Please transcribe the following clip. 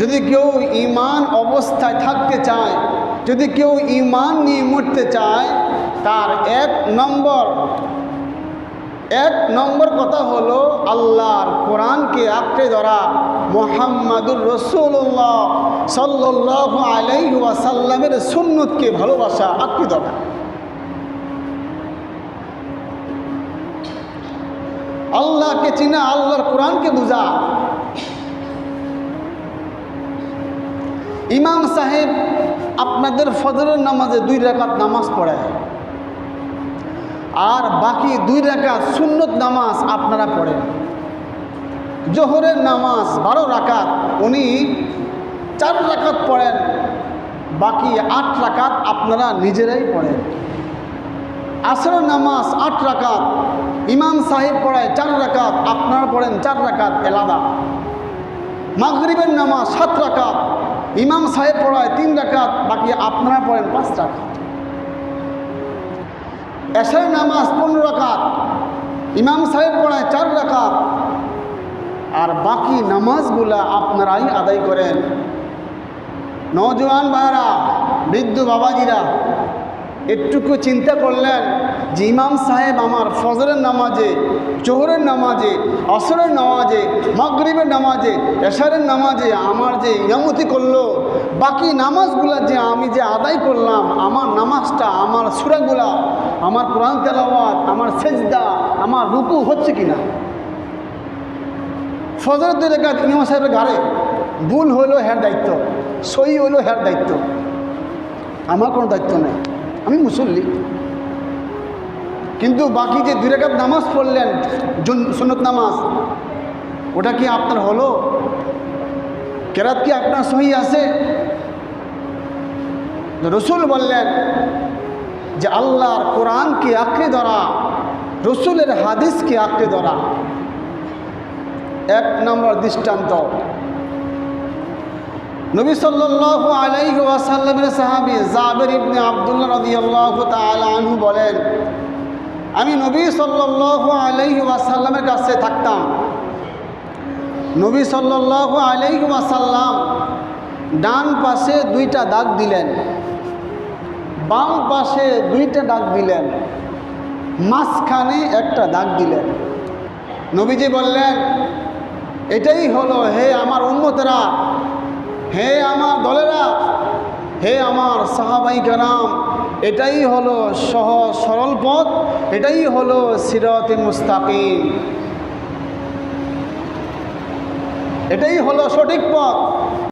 যদি কেউ ইমান অবস্থায় থাকতে চায়, যদি কেউ ইমান নিয়ে মরতে চায়, তার এক নম্বর এক নম্বর কথা হলো আল্লাহর কোরআনকে আঁকড়ে ধরা। মোহাম্মদুর রসুল্লাহ সাল্লাহ আলাইহি ওয়াসাল্লামের সুন্নতকে ভালোবাসা, আঁকড়ে ধরা। আল্লাহকে চিনা, আল্লাহর কোরআনকে বুঝা। ইমাম সাহেব আপনাদের ফজরের নামাজে দুই রাকাত নামাজ পড়ায়। আর বাকি দুই রাকাত সুন্নত নামাজ আপনারা পড়েন। জোহরের নামাজ বারো রাকাত উনি চার রাকাত পড়েন, বাকি আট রাকাত আপনারা নিজেরাই পড়েন। আসরের নামাজ আট রাকাত ইমাম সাহেব পড়ায় চার রাকাত আপনারা পড়েন চার রাকাত এলাদা। মাগরিবের নামাজ সাত রাকাত ইমাম সাহেব পড়ায় তিন রাকাত, বাকি আপনারা পড়েন পাঁচ রাকাত। এশার নামাজ পনেরো রাকাত, ইমাম সাহেব পড়ায় চার রাকাত, আর বাকি নামাজগুলা আপনারাই আদায় করেন। নজওয়ান ভাইরা বৃদ্ধ বাবাজিরা একটুকু চিন্তা করলেন যে ইমাম সাহেব আমার ফজরের নামাজে, জোহরের নামাজে, আসরের নামাজে, মাগরিবের নামাজে, এশারের নামাজে আমার যে ইনামতি করল, বাকি নামাজগুলা যে আমি যে আদায় করলাম, আমার নামাজটা, আমার সুরাগুলা, আমার কোরআন তেলাওয়াত, আমার সেজদা, আমার রুকু হচ্ছে কি না ফজরের দুই রেখা ইমাম সাহেবের গাড়ে ভুল হইল হ্যার দায়িত্ব সই হইল হ্যার দায়িত্ব। আমার কোনো দায়িত্ব নেই। আমি মুসল্লি। কিন্তু বাকি যে দুই রেখাত নামাজ পড়লেন, জুন- নামাজ, ওটা কি আপনার হলো? কেরাত কি আপনার সহি আছে? রসুল বললেন যে, আল্লাহর কোরআনকে আঁকড়ে ধরা, রসুলের হাদিসকে আঁকড়ে ধরা, এক নম্বর দৃষ্টান্ত। নবী সাল্লাল্লাহু আলাইহি ওয়াসাল্লামের সাহাবী জাবের ইবনে আব্দুল্লাহ রাদিয়াল্লাহু তাআলা আনহু বলেন, আমি নবী সাল্লাল্লাহু আলাইহি ওয়াসাল্লামের কাছে থাকতাম। নবী সাল্লাল্লাহু আলাইহি ওয়াসাল্লাম ডান পাশে দুইটা দাগ দিলেন, বাম পাশে দুইটা দাগ দিলেন, মাঝখানে একটা দাগ দিলেন। নবীজি বললেন, এটাই হলো, হে আমার উন্মতেরা হে আমার দলেরা, হে আমার সাহাবাই নাম এটাই হলো সহজ সরল পথ, এটাই হলো সিরতে মুস্তাকিম। এটাই হলো সঠিক পথ।